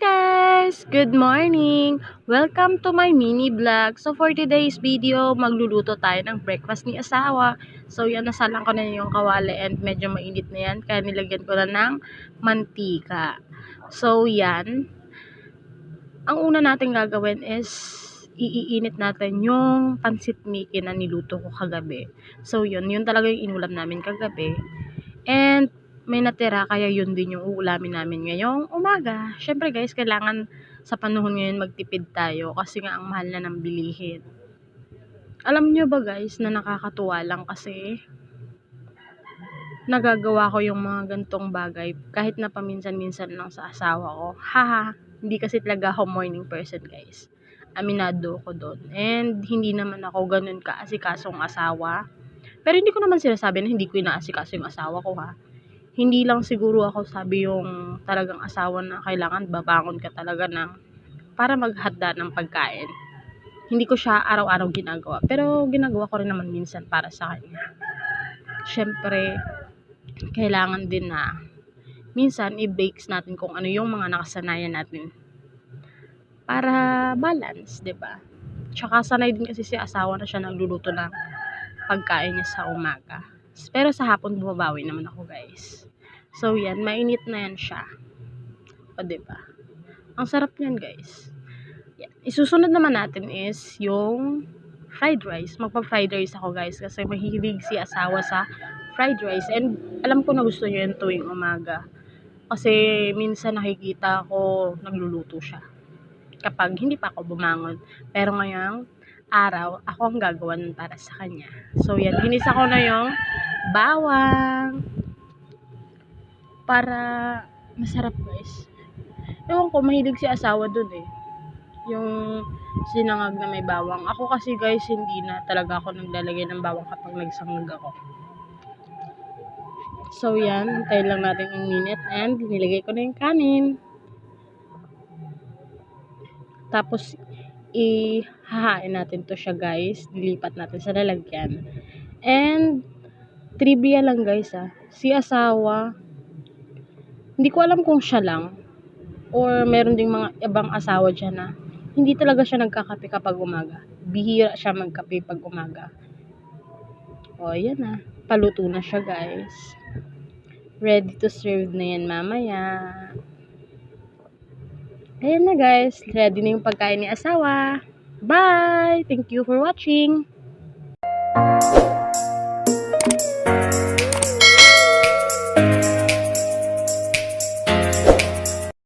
guys! Good morning! Welcome to my mini vlog. So for today's video, magluluto tayo ng breakfast ni asawa. So yan, nasalang ko na yung kawali and medyo mainit na yan. Kaya nilagyan ko na ng mantika. So yan. Ang una natin gagawin is iiinit natin yung pansit miki na niluto ko kagabi. So yun, yun talaga yung inulam namin kagabi. And may natira kaya yun din yung uulamin namin ngayong umaga. Syempre guys, kailangan sa panahon ngayon magtipid tayo kasi nga ang mahal na ng bilihin. Alam nyo ba guys na nakakatuwa lang kasi nagagawa ko yung mga gantong bagay kahit na paminsan-minsan lang sa asawa ko. Haha, hindi kasi talaga ako morning person guys. Aminado ko doon. And hindi naman ako ganun kaasikasong asawa. Pero hindi ko naman sinasabi na hindi ko inaasikaso yung asawa ko ha hindi lang siguro ako sabi yung talagang asawa na kailangan babangon ka talaga ng para maghanda ng pagkain. Hindi ko siya araw-araw ginagawa. Pero ginagawa ko rin naman minsan para sa kanya. Siyempre, kailangan din na minsan i-bakes natin kung ano yung mga nakasanayan natin. Para balance, 'di ba? Tsaka sanay din kasi si asawa na siya nagluluto ng pagkain niya sa umaga. Pero sa hapon bumabawi naman ako guys. So yan, mainit na yan siya. O diba? Ang sarap niyan guys. Yan. Isusunod naman natin is yung fried rice. Magpa-fried rice ako guys kasi mahilig si asawa sa fried rice. And alam ko na gusto niya yun tuwing umaga. Kasi minsan nakikita ko nagluluto siya. Kapag hindi pa ako bumangon. Pero ngayong araw, ako ang gagawa nun para sa kanya. So yan, hinisa ko na yung bawang para masarap guys. Ewan ko mahilig si asawa dun eh. Yung sinangag na may bawang. Ako kasi guys hindi na talaga ako naglalagay ng bawang kapag nagsangag ako. So yan. Tayo lang natin yung minute and nilagay ko na yung kanin. Tapos ihahain natin to siya guys. Dilipat natin sa lalagyan. And trivia lang guys ah. Si asawa, hindi ko alam kung siya lang or meron ding mga ibang asawa dyan na hindi talaga siya nagkakape kapag umaga. Bihira siya magkape pag umaga. O, yan na. Paluto na siya, guys. Ready to serve na yan mamaya. Ayan na, guys. Ready na yung pagkain ni asawa. Bye! Thank you for watching.